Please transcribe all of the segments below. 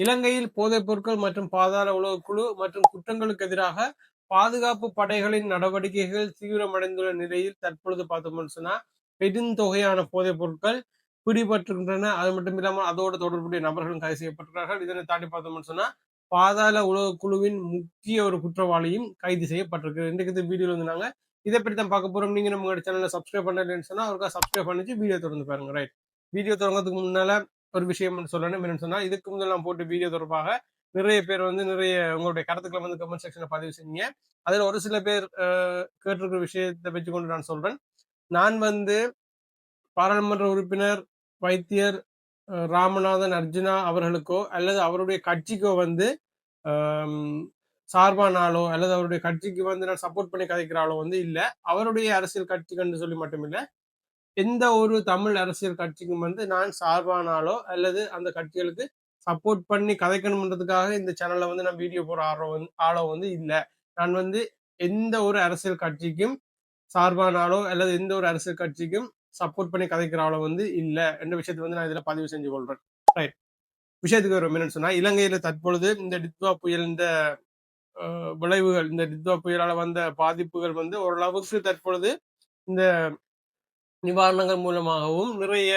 இலங்கையில் போதைப் பொருட்கள் மற்றும் பாதாள உலக குழு மற்றும் குற்றங்களுக்கு எதிராக பாதுகாப்பு படைகளின் நடவடிக்கைகள் தீவிரமடைந்துள்ள நிலையில் தற்பொழுது பார்த்தோம்னு சொன்னா பெருந்தொகையான போதைப் பொருட்கள் பிடிபட்டிருக்கின்றன. அது மட்டும் இல்லாமல் அதோடு தொடர்புடைய நபர்களும் கைது செய்யப்பட்டிருக்கிறார்கள். இதனை தாண்டி பார்த்தோம்னு சொன்னா பாதாள உலக குழுவின் முக்கிய ஒரு குற்றவாளியும் கைது செய்யப்பட்டிருக்கு. இன்றைக்கு இந்த வீடியோல வந்து நாங்க இதை பற்றி தான் பார்க்க போறோம். நீங்க நம்ம சேனலை சப்ஸ்கிரைப் பண்ணலன்னு சொன்னா அவருக்கா சப்ஸ்கிரைப் பண்ணிச்சு வீடியோ தொடர்ந்து பாருங்க. ரைட் வீடியோ தொடங்கிறதுக்கு முன்னால ஒரு விஷயம் சொல்லணும். என்னன்னு சொன்னா இதுக்கு முதல் நான் போட்டு வீடியோ தொடர்பாக நிறைய பேர் வந்து நிறைய உங்களுடைய கருத்துக்களை வந்து கமெண்ட் செக்ஷன்ல பதிவு செஞ்சீங்க. அதுல ஒரு சில பேர் கேட்டிருக்கிற விஷயத்தை வச்சுக்கொண்டு நான் சொல்றேன். நான் வந்து பாராளுமன்ற உறுப்பினர் வைத்தியர் ராமநாதன் அர்ஜுனா அவர்களுக்கோ அல்லது அவருடைய கட்சிக்கோ வந்து சார்பானாலோ அல்லது அவருடைய கட்சிக்கு வந்து நான் சப்போர்ட் பண்ணி கதைக்கிறாலோ வந்து இல்லை. அவருடைய அரசியல் கட்சி கண்டு சொல்லி மட்டும் இல்லை எந்த ஒரு தமிழ் அரசியல் கட்சிக்கும் வந்து நான் சார்பானாலோ அல்லது அந்த கட்சிகளுக்கு சப்போர்ட் பண்ணி கதைக்கணுன்றதுக்காக இந்த சேனல்ல வந்து நான் வீடியோ போற ஆர்வம் வந்து ஆளோ வந்து இல்லை. நான் வந்து எந்த ஒரு அரசியல் கட்சிக்கும் சார்பானாலோ அல்லது எந்த ஒரு அரசியல் கட்சிக்கும் சப்போர்ட் பண்ணி கதைக்கிற ஆளோ வந்து இல்லை என்ற விஷயத்தை வந்து நான் இதுல பதிவு செஞ்சு கொள்றேன். ரைட் விஷயத்துக்கு வரும் என்னன்னு சொன்னா இலங்கையில தற்பொழுது இந்த டித்வா புயல் இந்த விளைவுகள் இந்த டித்வா புயலால வந்த பாதிப்புகள் வந்து ஓரளவுக்கு தற்பொழுது இந்த நிவாரணங்கள் மூலமாகவும் நிறைய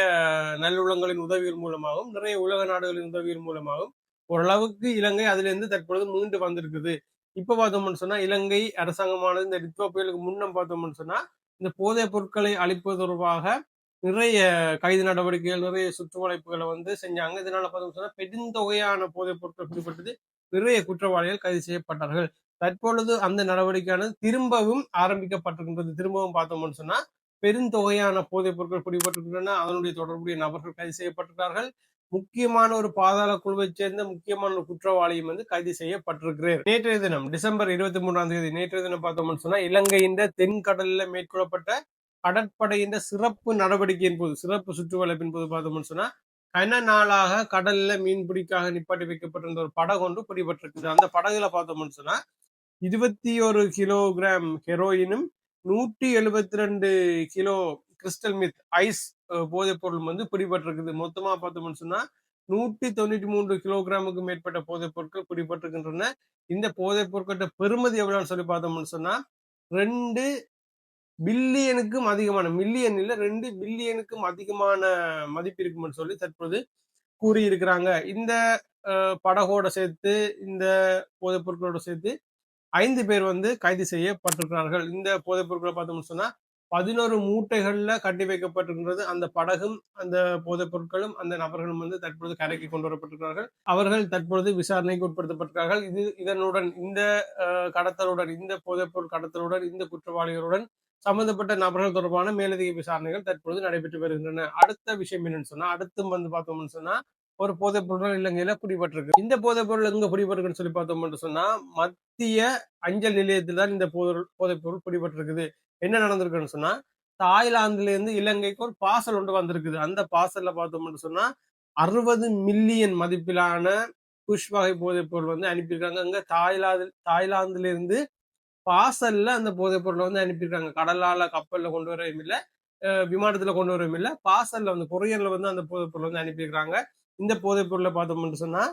நல்லுள்ளங்களின் உதவிகள் மூலமாகவும் நிறைய உலக நாடுகளின் உதவிகள் மூலமாகவும் ஓரளவுக்கு இலங்கை அதிலிருந்து தற்பொழுது மீண்டு வந்திருக்குது. இப்ப பார்த்தோம்னு சொன்னா இலங்கை அரசாங்கமானது இந்த ரித்வா புயலுக்கு முன்னம் பார்த்தோம்னு சொன்னா இந்த போதைப் பொருட்களை அளிப்பது தொடர்பாக நிறைய கைது நடவடிக்கைகள் நிறைய சுற்றுவளைப்புகளை வந்து செஞ்சாங்க. இதனால பார்த்தோம்னு சொன்னா பெருந்தொகையான போதைப் பொருட்கள் பிடிபட்டது நிறைய குற்றவாளிகள் கைது செய்யப்பட்டார்கள். தற்பொழுது அந்த நடவடிக்கையானது திரும்பவும் ஆரம்பிக்கப்பட்டிருக்கின்றது. திரும்பவும் பார்த்தோம்னு சொன்னா பெருந்தொகையான போதைப் பொருட்கள் பிடிபட்டிருக்கின்றன. அதனுடைய தொடர்புடைய நபர்கள் கைது செய்யப்பட்டிருக்கிறார்கள். முக்கியமான ஒரு பாதாள குழுவை சேர்ந்த முக்கியமான ஒரு குற்றவாளியும் வந்து கைது செய்யப்பட்டிருக்கிறார். நேற்றைய தினம் டிசம்பர் இருபத்தி மூன்றாம் தேதி நேற்றைய தினம் பார்த்தோம்னு சொன்னா இலங்கையின் தென்கடலில் மேற்கொள்ளப்பட்ட கடற்படையின் சிறப்பு நடவடிக்கையின் போது சிறப்பு சுற்றுவளைப்பின் போது பார்த்தோம்னு சொன்னா கன நாளாக கடல்ல மீன் பிடிக்காக நிப்பாட்டி வைக்கப்பட்டிருந்த ஒரு படகு ஒன்று பிடிபட்டிருக்குது. அந்த படகுல பார்த்தோம்னு சொன்னா இருபத்தி ஒரு கிலோகிராம் ஹெரோயினும் நூற்றி எழுபத்தி ரெண்டு கிலோ கிறிஸ்டல் மித் ஐஸ் போதைப் பொருள் வந்து பிடிபட்டிருக்குது. மொத்தமா பார்த்தோம்னு சொன்னா நூற்றி தொண்ணூற்றி மூன்று கிலோகிராமுக்கு மேற்பட்ட போதைப் பொருட்கள் பிடிபட்டிருக்கின்றன. இந்த போதைப் பொருட்கள பெருமதி எவ்வளோன்னு சொல்லி பார்த்தோம்னு சொன்னா ரெண்டு பில்லியனுக்கும் அதிகமான மில்லியன் இல்ல ரெண்டு பில்லியனுக்கும் அதிகமான மதிப்பு இருக்கும்னு சொல்லி தற்போது கூறியிருக்கிறாங்க. இந்த படகோட சேர்த்து இந்த போதைப் பொருட்களோட சேர்த்து ஐந்து பேர் வந்து கைது செய்யப்பட்டிருக்கிறார்கள். இந்த போதைப் பொருட்களை பார்த்தோம்னு சொன்னா பதினோரு மூட்டைகள்ல கட்டி வைக்கப்பட்டிருக்கிறது. அந்த படகும் அந்த போதைப் பொருட்களும் அந்த நபர்களும் வந்து தற்பொழுது கரைக்கு கொண்டு வரப்பட்டிருக்கிறார்கள். அவர்கள் தற்பொழுது விசாரணைக்கு உட்படுத்தப்பட்டிருக்கிறார்கள். இது இதனுடன் இந்த கடத்தலுடன் இந்த போதைப் பொருள் கடத்தலுடன் இந்த குற்றவாளிகளுடன் சம்பந்தப்பட்ட நபர்கள் தொடர்பான மேலதிக விசாரணைகள் தற்பொழுது நடைபெற்று வருகின்றன. அடுத்த விஷயம் என்னன்னு சொன்னா அடுத்து வந்து பார்த்தோம்னு சொன்னா ஒரு போதைப் பொருள் இலங்கையில பிடிபட்டிருக்கு இந்த போதைப் பொருள் எங்க பிடிபட்டிருக்குன்னு சொல்லி பார்த்தோம்னு சொன்னா மத்திய அஞ்சல் நிலையத்தில் தான் இந்த போதைப் பொருள் பிடிபட்டிருக்குது என்ன நடந்திருக்குன்னு சொன்னா தாய்லாந்துல இருந்து இலங்கைக்கு ஒரு பாசல் ஒன்று வந்திருக்குது. அந்த பாசல்ல பார்த்தோம்னு சொன்னா அறுபது மில்லியன் மதிப்பிலான புஷ் வகை போதைப் பொருள் வந்து அனுப்பியிருக்காங்க. அங்க தாய்லாந்து தாய்லாந்துல இருந்து பாசல்ல அந்த போதைப் பொருளை வந்து அனுப்பியிருக்காங்க. கடலால கப்பல்ல கொண்டு வரவும் இல்லை விமானத்துல கொண்டு வரவும் இல்லை பாசல்ல வந்து கொரியர்ல வந்து அந்த போதைப் பொருள் வந்து அனுப்பியிருக்காங்க இந்த போதைப் பொருளை பார்த்தோம்னு சொன்னா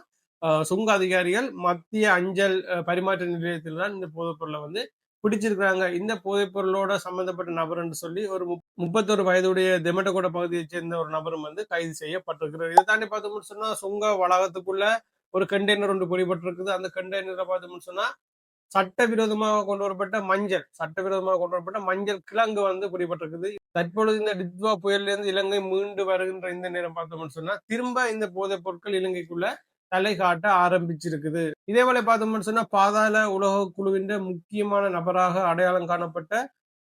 சுங்க அதிகாரிகள் மத்திய அஞ்சல் பரிமாற்ற நிலையத்தில் தான் இந்த போதைப் பொருளை வந்து பிடிச்சிருக்கிறாங்க. இந்த போதைப் பொருளோட சம்பந்தப்பட்ட நபர் என்று சொல்லி ஒரு முப்பத்தொரு வயதுடைய தெமட்டகோட பகுதியைச் சேர்ந்த ஒரு நபரும் வந்து கைது செய்யப்பட்டிருக்கிறார். இதை தாண்டி பார்த்தோம்னு சொன்னா சுங்க வளாகத்துக்குள்ள ஒரு கண்டெய்னர் ஒன்று பிடிபட்டிருக்குது அந்த கண்டெய்னரை பார்த்தோம்னு சொன்னா சட்டவிரோதமாக கொண்டு வரப்பட்ட மஞ்சள் சட்டவிரோதமாக கொண்டு வரப்பட்ட மஞ்சள் கிழங்கு வந்து பிடிபட்டிருக்குது. தற்பொழுது இந்த டித்வா புயலிலிருந்து இலங்கை மீண்டு வருகின்ற இந்த நேரம் பார்த்தோம்னு சொன்னா திரும்ப இந்த போதைப் பொருட்கள் இலங்கைக்குள்ள தலை காட்ட ஆரம்பிச்சிருக்குது. இதே போல பார்த்தோம்னு சொன்னா பாதாள உலக குழுவின் முக்கியமான நபராக அடையாளம் காணப்பட்ட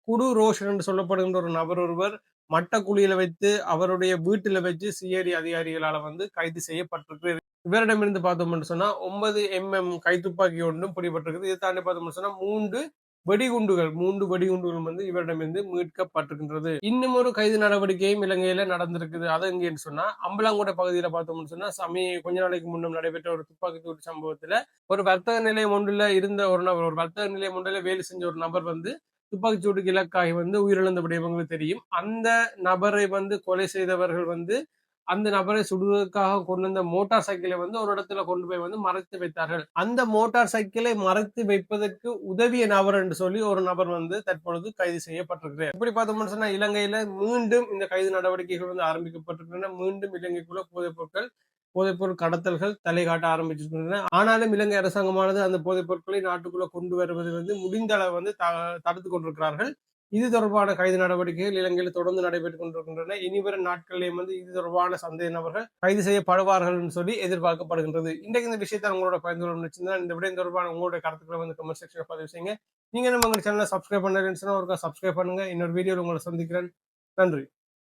குடு ரோஷன் என்று சொல்லப்படுகின்ற ஒரு நபர் ஒருவர் மட்ட குழியில வைத்து அவருடைய வீட்டில வச்சு சிஐடி அதிகாரிகளால வந்து கைது செய்யப்பட்டிருக்கு இவரிடமிருந்து பார்த்தோம்னு சொன்னா ஒன்பது எம்எம் கைத்துப்பாக்கி ஒன்றும் பிடிபட்டிருக்குது. இதை தாண்டி பார்த்தோம்னு சொன்னா மூன்று வெடிகுண்டுகள் மூன்று வெடிகுண்டுகள் வந்து இவரிடமிருந்து மீட்கப்பட்டிருக்கின்றது. இன்னும் ஒரு கைது நடவடிக்கையும் இலங்கையில நடந்திருக்குது. அது எங்கேன்னு சொன்னா அம்பலாங்கோட்டை பகுதியில பார்த்தோம்னு சொன்னா சமய கொஞ்ச நாளைக்கு முன்னும் நடைபெற்ற ஒரு துப்பாக்கி சூடு சம்பவத்துல ஒரு வர்த்தக நிலையம் ஒன்றுல இருந்த ஒரு நபர் ஒரு வர்த்தக நிலையம் ஒன்றுல வேலை செஞ்ச ஒரு நபர் வந்து துப்பாக்கி சூட்டுக்கு இலக்காகி வந்து உயிரிழந்த விடயவங்களுக்கு தெரியும். அந்த நபரை வந்து கொலை செய்தவர்கள் வந்து அந்த நபரை சுடுவதற்காக கொண்டு வந்த மோட்டார் சைக்கிளை வந்து ஒரு இடத்துல கொண்டு போய் வந்து மறைத்து வைத்தார்கள். அந்த மோட்டார் சைக்கிளை மறைத்து வைப்பதற்கு உதவிய நபர் என்று சொல்லி ஒரு நபர் வந்து தற்பொழுது கைது செய்யப்பட்டிருக்கிறார். இப்படி பார்த்தோம்னு சொன்னா இலங்கையில மீண்டும் இந்த கைது நடவடிக்கைகள் வந்து ஆரம்பிக்கப்பட்டிருக்கின்றன. மீண்டும் இலங்கைக்குள்ள போதைப் பொருட்கள் போதைப்பொருள் கடத்தல்கள் தலை காட்ட ஆரம்பிச்சிருக்கின்றன. ஆனாலும் இலங்கை அரசாங்கமானது அந்த போதைப் பொருட்களை நாட்டுக்குள்ள கொண்டு வருவது வந்து முடிந்த அளவு வந்து தடுத்து கொண்டிருக்கிறார்கள். இது தொடர்பான கைது நடவடிக்கைகள் இலங்கையில் தொடர்ந்து நடைபெற்றுக் கொண்டிருக்கின்றன. இனிவரும் நாட்களிலேயும் வந்து இது தொடர்பான சந்தேக நபர்கள் கைது செய்யப்படுவார்கள் சொல்லி எதிர்பார்க்கப்படுகின்றது. இன்றைக்கு இந்த விஷயத்தை உங்களோட பகிர்ந்து கொள்ள இந்த விடயம் தொடர்பான உங்களுடைய கருத்துக்களை வந்து கமெண்ட் செக்ஷன் பதிவு செய்யுங்க. நீங்க நம்ம சேனலை சப்ஸ்கிரைப் பண்ணலன்னு சொன்னா ஒரு சப்ஸ்கிரைப் பண்ணுங்க. இன்னொரு வீடியோவில் உங்களை சந்திக்கிறேன். நன்றி.